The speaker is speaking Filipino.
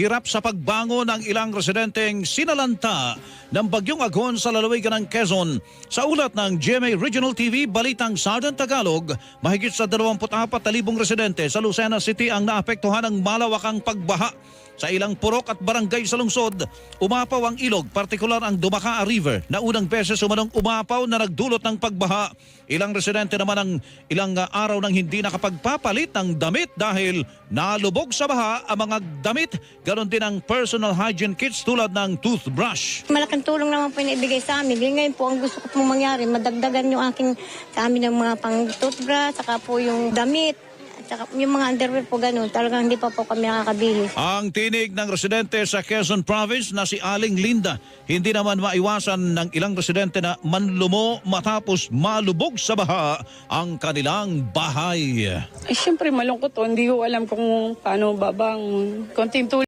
hirap sa pagbangon ng ilang residenteng sinalanta ng bagyong agon sa lalawigan ng Quezon. Sa ulat ng GMA Regional TV, Balitang Southern Tagalog, mahigit sa 24,000 residente sa Lucena City ang naapektuhan ng malawakang pagbaha. Sa ilang purok at barangay sa lungsod, umapaw ang ilog, partikular ang Dumaca River na unang beses umanong umapaw na nagdulot ng pagbaha. Ilang residente naman ang ilang uh, araw nang hindi nakapagpapalit ng damit dahil nalubog sa baha ang mga damit. Ganon din ang personal hygiene kits tulad ng toothbrush. Malaking tulong naman po yung ibigay sa amin. Ngayon po, ang gusto ko pong mangyari, madagdagan yung aking sa amin ng mga pang toothbrush, saka po yung damit, at saka yung mga underwear po ganun. Talagang hindi pa po kami nakakabihis. Ang tinig ng residente sa Quezon Province na si Aling Linda, hindi naman maiwasan ng ilang residente na manlumo matapos malubog sa baha ang kanilang bahay. Ay, syempre malungkot to. Hindi ko alam kung paano babangon. Konting tulong